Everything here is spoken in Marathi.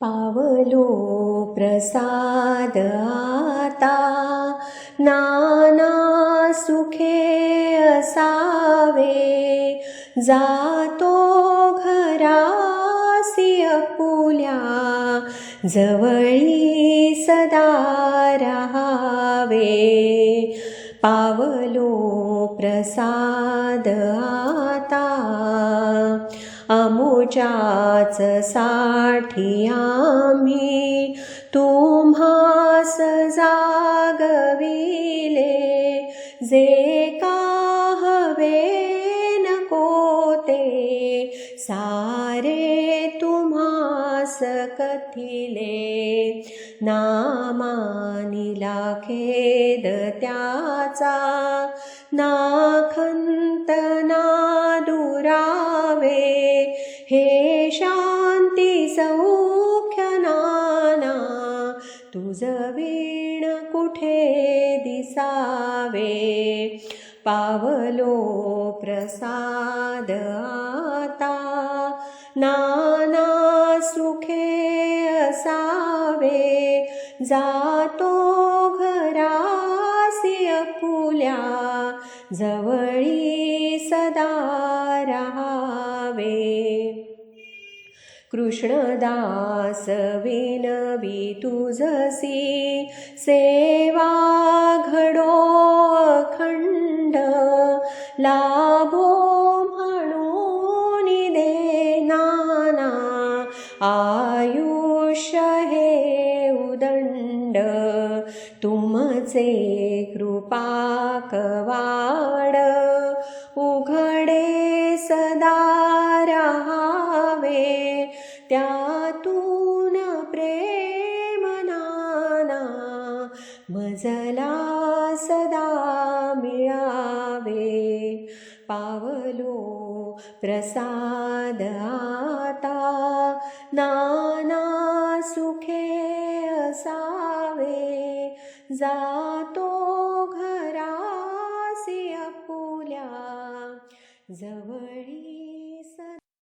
पावलो प्रसाद आता. नाना सुखे असावे. जातो घरासी अपुल्या. जवळी सदा राहावे. पावलो प्रसाद आता. अमुच्याच साठी आम्ही. तुम्हास जागविले जे का हवे नको ते सारे तुम्हास कथिले. नामानिला खेद त्याचा नाखंत ना दुरा तुझ वीण कुठे दिसावे? पावलो प्रसाद आता. नाना सुखे असावे. जातो घरासी अपुल्या. जवळी सदा राहावे. कृष्णदास विनवी तुझसी सेवा घडो अखंड लाभो म्हणून दे नाना आयुष्य हे उदंड तुमचे कृपा कवाड उघडे सदा रहावे. त्यातून प्रेमनाना मजला सदा मिळावे. पावलो प्रसाद आता नाना सुखे असावे. जातो घरासी अपुल्या जवळी